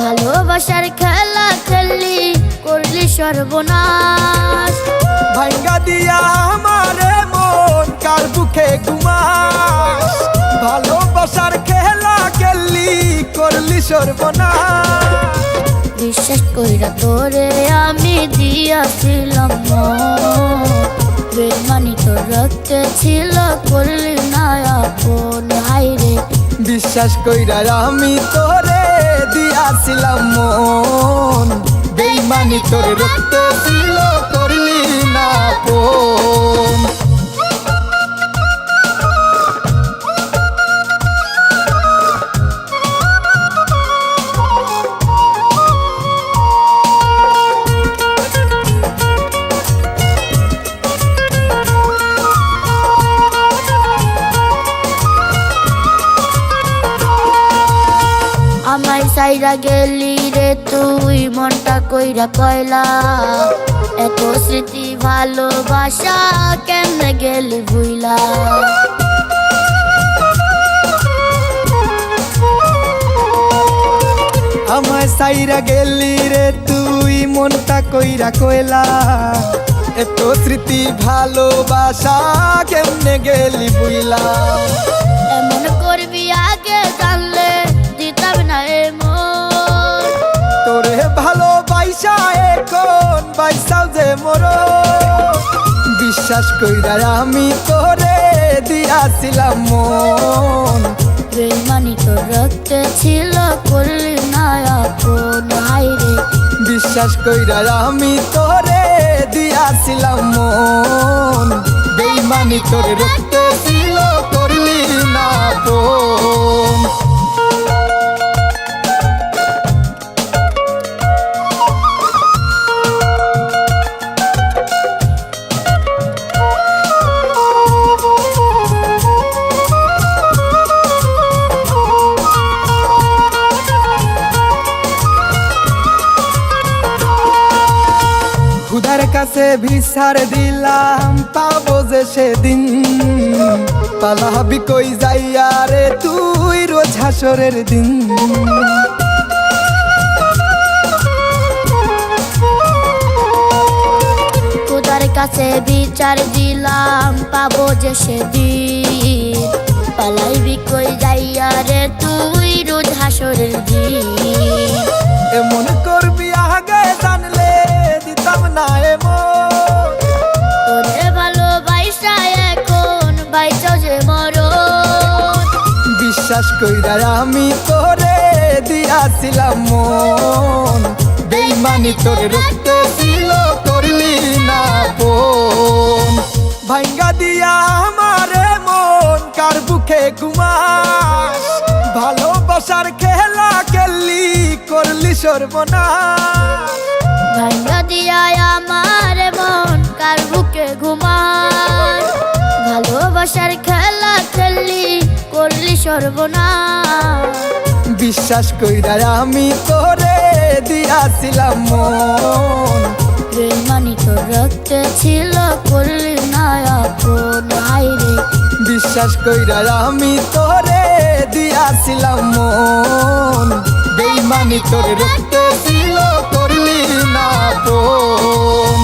ভালোবাসার খেলা খেললি করলি সর্বনাশ। ভাঙ্গা দিয়া আমারে মন কার বুকে ঘুমাস। ভালোবাসার খেলা খেললি করলি সর্বনাশ। বিশ্বাস কইরা তোরে আমি দিয়াছিলাম বেমানি তো রক্তে ছিল করলি না আপন হাইরে বিশ্বাস কইরা আমি তোরে দিয়াছিলাম মন। বেইমানি তোর রক্ত ছিল করলি না ফোন সাইরা গেলি রে তুই মনটা কইরা কয়লা। এত স্মৃতি ভালোবাসা কেমনে গেলি ভুইলা? আমায় সাইরা গেলি রে তুই মনটা কইরা কয়লা। এত স্মৃতি ভালোবাসা কেমনে গেলি বুইলা এমন করবি বিশ্বাস কইরা আমি তোরে দিয়াছিলাম মন। বেমানি তোর রক্তে ছিল করলি না আপন হাইরে বিশ্বাস কইরা আমি তোরে দিয়াছিলাম মন। বেইমানি তোর রক্তে ছিল করলি না ফোন খুদার কাছে ভিসার দিলাম পাবো যে সেদিন। পালাবি কই যাইয়া রে তুই রোজ হাসরের দিন। কাছে বিচার দিলাম পাবো যে সেদিন। পালাইবি কই যাইয়া রে তুই রোজ হাসরের দিন। এমন করবি দিতাম না এমন তোরে ভালোবাসা এখন বাইচাও যে মরণ। বিশ্বাস কইরা আমি তোরে দিয়াছিলাম মন। বেইমানি তোর রক্তে ছিল করলি না বোন। ভাঙ্গা দিয়া আমারে মন কার বুকে ঘুমাস? ভালোবাসার খেলা খেললি করলি সর্বনাশ। ভাঙ্গা দিয়া আমার মন কার বুকে ঘুমান ভালোবাসার খেলা খেললি করলি সর্বনাশ। বিশ্বাস কইরা আমি তোরে দিয়াছিলাম মন। বেমানি তোর রক্তে ছিল করলি না আপন হাইরে বিশ্বাস কইরা আমি তোরে দিয়াছিলাম মন। বেইমানি তোর রক্তে আপন